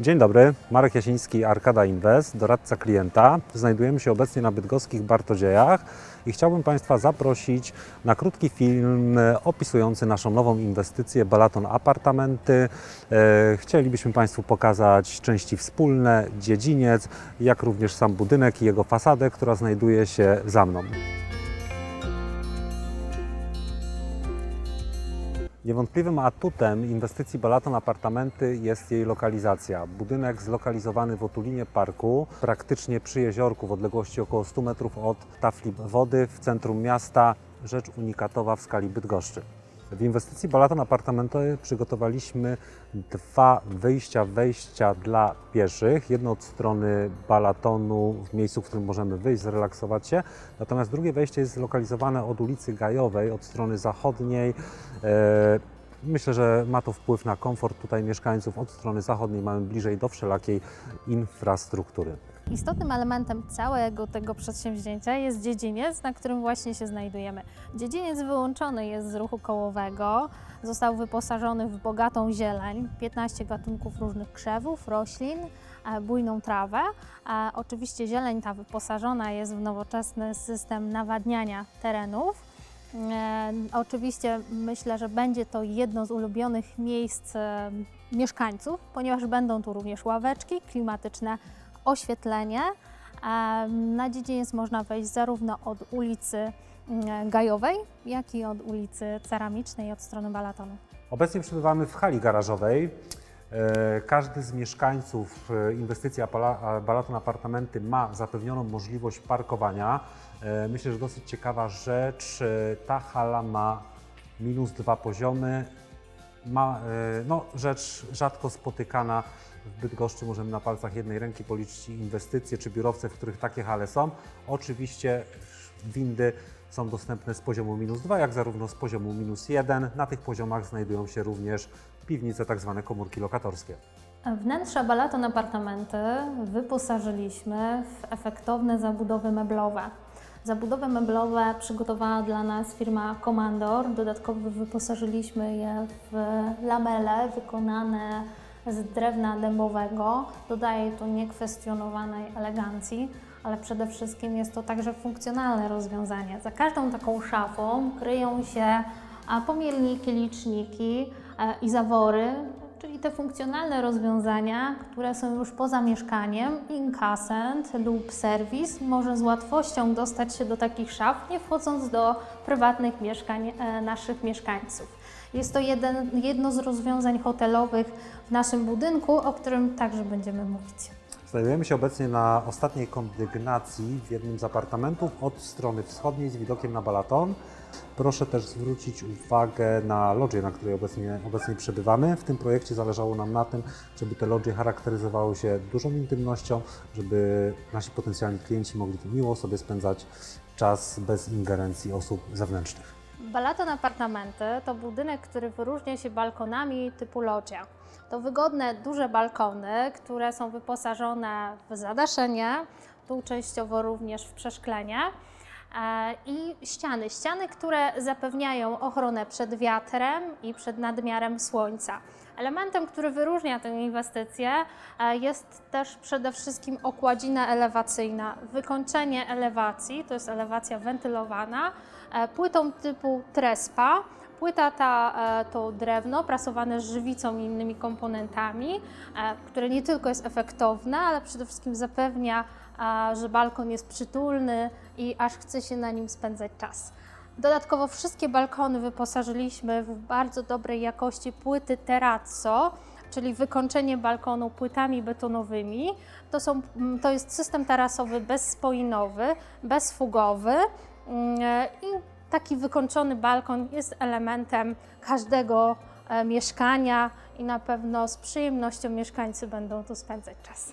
Dzień dobry, Marek Jasiński, Arkada Invest, doradca klienta. Znajdujemy się obecnie na bydgoskich Bartodziejach i chciałbym Państwa zaprosić na krótki film opisujący naszą nową inwestycję Balaton Apartamenty. E, Chcielibyśmy Państwu pokazać części wspólne, dziedziniec, jak również sam budynek i jego fasadę, która znajduje się za mną. Niewątpliwym atutem inwestycji Balaton Apartamenty jest jej lokalizacja. Budynek zlokalizowany w otulinie parku, praktycznie przy jeziorku w odległości około 100 metrów od tafli wody w centrum miasta, rzecz unikatowa w skali Bydgoszczy. W inwestycji Balaton Apartamenty przygotowaliśmy dwa wyjścia, wejścia dla pieszych. Jedno od strony Balatonu, w miejscu, w którym możemy wyjść, zrelaksować się. Natomiast drugie wejście jest zlokalizowane od ulicy Gajowej, od strony zachodniej. E, Myślę, że ma to wpływ na komfort tutaj mieszkańców. Od strony zachodniej mamy bliżej do wszelakiej infrastruktury. Istotnym elementem całego tego przedsięwzięcia jest dziedziniec, na którym właśnie się znajdujemy. Dziedziniec wyłączony jest z ruchu kołowego, został wyposażony w bogatą zieleń, 15 gatunków różnych krzewów, roślin, e, bujną trawę. A oczywiście zieleń ta wyposażona jest w nowoczesny system nawadniania terenów. E, Oczywiście myślę, że będzie to jedno z ulubionych miejsc e, mieszkańców, ponieważ będą tu również ławeczki klimatyczne, oświetlenie. Na dziedziniec można wejść zarówno od ulicy mm, Gajowej, jak i od ulicy Ceramicznej od strony Balatonu. Obecnie przebywamy w hali garażowej. E, Każdy z mieszkańców e, inwestycji Balaton Apartamenty ma zapewnioną możliwość parkowania. E, Myślę, że dosyć ciekawa rzecz. Ta hala ma minus dwa poziomy. Ma, no, rzecz rzadko spotykana w Bydgoszczy. Możemy na palcach jednej ręki policzyć inwestycje czy biurowce, w których takie hale są. Oczywiście windy są dostępne z poziomu minus 2, jak zarówno z poziomu minus 1. Na tych poziomach znajdują się również piwnice, tak zwane komórki lokatorskie. Wnętrza Balaton Apartamenty wyposażyliśmy w efektowne zabudowy meblowe. Zabudowy meblowe przygotowała dla nas firma Comandor. Dodatkowo wyposażyliśmy je w lamele wykonane z drewna dębowego. Dodaje to niekwestionowanej elegancji, ale przede wszystkim jest to także funkcjonalne rozwiązanie. Za każdą taką szafą kryją się a, pomierniki, liczniki e, i zawory, czyli te funkcjonalne rozwiązania, które są już poza mieszkaniem, inkasent lub serwis może z łatwością dostać się do takich szaf, nie wchodząc do prywatnych mieszkań e, naszych mieszkańców. Jest to jeden, jedno z rozwiązań hotelowych w naszym budynku, o którym także będziemy mówić. Znajdujemy się obecnie na ostatniej kondygnacji w jednym z apartamentów od strony wschodniej z widokiem na Balaton. Proszę też zwrócić uwagę na lodże, na której obecnie, obecnie przebywamy. W tym projekcie zależało nam na tym, żeby te lodże charakteryzowały się dużą intymnością, żeby nasi potencjalni klienci mogli tu miło sobie spędzać czas bez ingerencji osób zewnętrznych. Balaton Apartamenty to budynek, który wyróżnia się balkonami typu loggia. To wygodne, duże balkony, które są wyposażone w zadaszenie, tu częściowo również w przeszklenie i ściany. Ściany, które zapewniają ochronę przed wiatrem i przed nadmiarem słońca. Elementem, który wyróżnia tę inwestycję e, jest też przede wszystkim okładzina elewacyjna. Wykończenie elewacji, to jest elewacja wentylowana, e, płytą typu Trespa. Płyta ta e, to drewno prasowane żywicą i innymi komponentami, e, które nie tylko jest efektowne, ale przede wszystkim zapewnia, e, że balkon jest przytulny i aż chce się na nim spędzać czas. Dodatkowo wszystkie balkony wyposażyliśmy w bardzo dobrej jakości płyty terrazzo, czyli wykończenie balkonu płytami betonowymi. To, są, mm, to jest system tarasowy bezspoinowy, bezfugowy mm, i taki wykończony balkon jest elementem każdego e, mieszkania i na pewno z przyjemnością mieszkańcy będą tu spędzać czas.